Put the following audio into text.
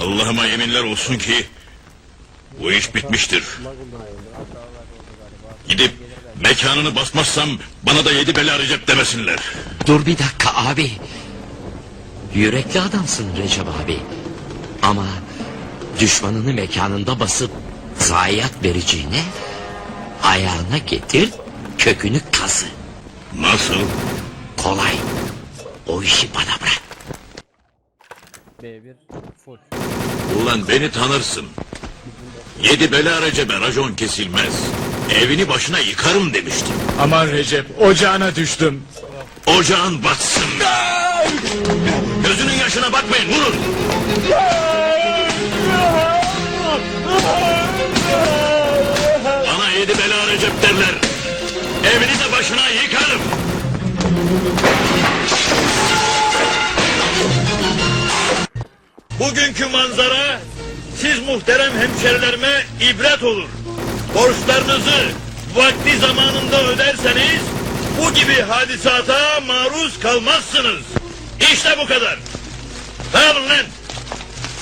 Allah'ıma yeminler olsun ki bu iş bitmiştir. Gidip mekanını basmazsam bana da yedi bela Recep demesinler. Dur bir dakika abi. Yürekli adamsın Recep abi. Ama düşmanını mekanında basıp zayiat vereceğine ayağına getir kökünü kazı. Nasıl? Kolay. O işi bana bırak. B1 full. Ulan beni tanırsın. Yedi bela Recep'e racon kesilmez. Evini başına yıkarım demiştim. Aman Recep ocağına düştüm. Ocağın batsın. Gözünün yaşına bakmayın vurun. Bana yedi bela Recep derler. Bugünkü manzara siz muhterem hemşerilerime ibret olur. Borçlarınızı vakti zamanında öderseniz bu gibi hadisata maruz kalmazsınız. İşte bu kadar.